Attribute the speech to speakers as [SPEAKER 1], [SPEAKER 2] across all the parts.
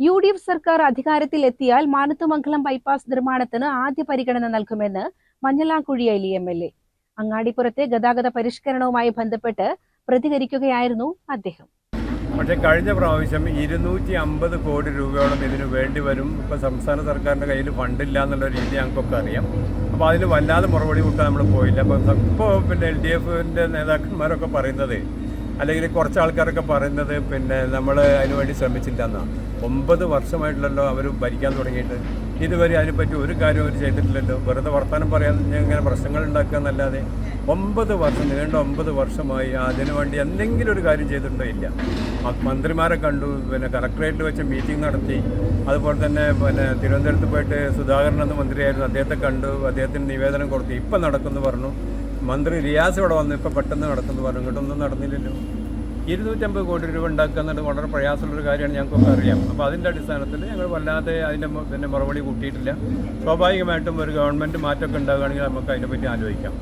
[SPEAKER 1] U D F സർക്കാർ അധികാരത്തിലെത്തിയാൽ Manathumangalam bypass നിർമ്മാണത്തിന് ആദ്യ പരിഗണന നൽകുമെന്ന് Manjalamkuzhi Ali M L A. അങ്ങാടിപ്പുറത്തെ ഗതാഗത പരിഷ്കരണവുമായി ബന്ധപ്പെട്ട് പ്രതികരിക്കുകയായിരുന്നു അദ്ദേഹം.
[SPEAKER 2] പക്ഷേ കഴിഞ്ഞ പ്രാവശ്യം ഇരുന്നൂറ്റി അമ്പത് കോടി രൂപയോളം ഇതിന് വേണ്ടി വരും. ഇപ്പോൾ സംസ്ഥാന സർക്കാരിന്റെ കയ്യിൽ ഫണ്ടില്ല എന്നുള്ള രീതി ഞങ്ങൾക്കൊക്കെ അറിയാം. അപ്പോൾ അതിൽ വല്ലാതെ മറുപടി കൊടുക്കാൻ നമ്മൾ പോയില്ല. അപ്പോൾ ഇപ്പോൾ പിന്നെ എൽ ഡി എഫിന്റെ നേതാക്കന്മാരൊക്കെ പറയുന്നത് അല്ലെങ്കിൽ കുറച്ച് ആൾക്കാരൊക്കെ പറയുന്നത് പിന്നെ നമ്മൾ അതിനുവേണ്ടി ശ്രമിച്ചില്ല എന്നാണ് ഒമ്പത് വർഷമായിട്ടല്ലോ അവർ ഭരിക്കാൻ തുടങ്ങിയിട്ട്. ഇതുവരെ അതിനെപ്പറ്റി ഒരു കാര്യം അവർ ചെയ്തിട്ടില്ലല്ലോ. വെറുതെ വർത്തമാനം പറയാൻ ഇങ്ങനെ പ്രശ്നങ്ങൾ ഉണ്ടാക്കുക എന്നല്ലാതെ ഒമ്പത് വർഷം നീണ്ട ഒമ്പത് വർഷമായി അതിനു വേണ്ടി എന്തെങ്കിലും ഒരു കാര്യം ചെയ്തിട്ടുണ്ടോ? ഇല്ല. മന്ത്രിമാരെ കണ്ടു പിന്നെ കലക്ടറേറ്റിൽ വെച്ച് മീറ്റിംഗ് നടത്തി. അതുപോലെ തന്നെ പിന്നെ തിരുവനന്തപുരത്ത് പോയിട്ട് സുധാകരൻ എന്ന മന്ത്രിയായിരുന്നു. അദ്ദേഹത്തെ കണ്ടു അദ്ദേഹത്തിന് നിവേദനം കൊടുത്തു. ഇപ്പം നടക്കുമെന്ന് പറഞ്ഞു. മന്ത്രി റിയാസ് ഇവിടെ വന്നു ഇപ്പം പെട്ടെന്ന് നടക്കുന്നു പറഞ്ഞു. ഇങ്ങോട്ടൊന്നും നടന്നില്ലല്ലോ. ഇരുന്നൂറ്റമ്പത് കോടി രൂപ ഉണ്ടാക്കുക എന്നുള്ളത് വളരെ പ്രയാസമുള്ളൊരു കാര്യമാണ് ഞങ്ങൾക്കൊക്കെ അറിയാം. അപ്പോൾ അതിന്റെ അടിസ്ഥാനത്തിൽ ഞങ്ങൾ വല്ലാതെ അതിന്റെ പിന്നെ മറുപടി കൂട്ടിയിട്ടില്ല. സ്വാഭാവികമായിട്ടും ഒരു ഗവൺമെന്റ് മാറ്റമൊക്കെ ഉണ്ടാകുകയാണെങ്കിൽ നമുക്ക് അതിനെപ്പറ്റി ആലോചിക്കാം.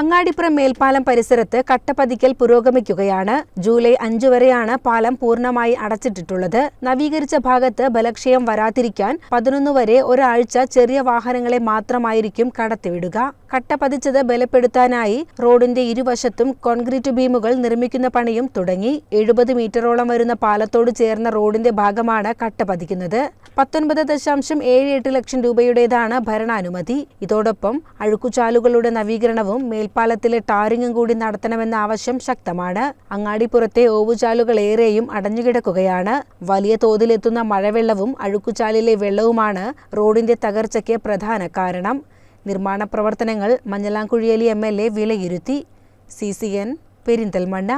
[SPEAKER 1] അങ്ങാടിപ്പുറം മേൽപ്പാലം പരിസരത്ത് കട്ടപ്പതിക്കൽ പുരോഗമിക്കുകയാണ്. ജൂലൈ അഞ്ചു വരെയാണ് പാലം പൂർണമായി അടച്ചിട്ടിട്ടുള്ളത്. നവീകരിച്ച ഭാഗത്ത് ബലക്ഷയം വരാതിരിക്കാൻ പതിനൊന്ന് വരെ ഒരാഴ്ച ചെറിയ വാഹനങ്ങളെ മാത്രമായിരിക്കും കടത്തിവിടുക. കട്ട പതിച്ചത് ബലപ്പെടുത്താനായി റോഡിന്റെ ഇരുവശത്തും കോൺക്രീറ്റ് ബീമുകൾ നിർമ്മിക്കുന്ന പണിയും തുടങ്ങി. എഴുപത് മീറ്ററോളം വരുന്ന പാലത്തോട് ചേർന്ന റോഡിന്റെ ഭാഗമാണ് കട്ട പതിക്കുന്നത് പത്തൊൻപത് ദശാംശം ഏഴ് എട്ട് ലക്ഷം രൂപയുടേതാണ് ഭരണാനുമതി. ഇതോടൊപ്പം അഴുക്കുചാലുകളുടെ നവീകരണവും മേൽപ്പാലത്തിലെ ടാറിങ്ങും കൂടി നടത്തണമെന്ന ആവശ്യം ശക്തമാണ്. അങ്ങാടിപ്പുറത്തെ ഓവുചാലുകൾ ഏറെയും അടഞ്ഞുകിടക്കുകയാണ്. വലിയ തോതിലെത്തുന്ന മഴവെള്ളവും അഴുക്കുചാലിലെ വെള്ളവുമാണ് റോഡിന്റെ തകർച്ചയ്ക്ക് പ്രധാന കാരണം. നിർമ്മാണ പ്രവർത്തനങ്ങൾ മഞ്ഞളാംകുഴിയലി എം എൽ എ വിലയിരുത്തി. C C N Perinthalmanna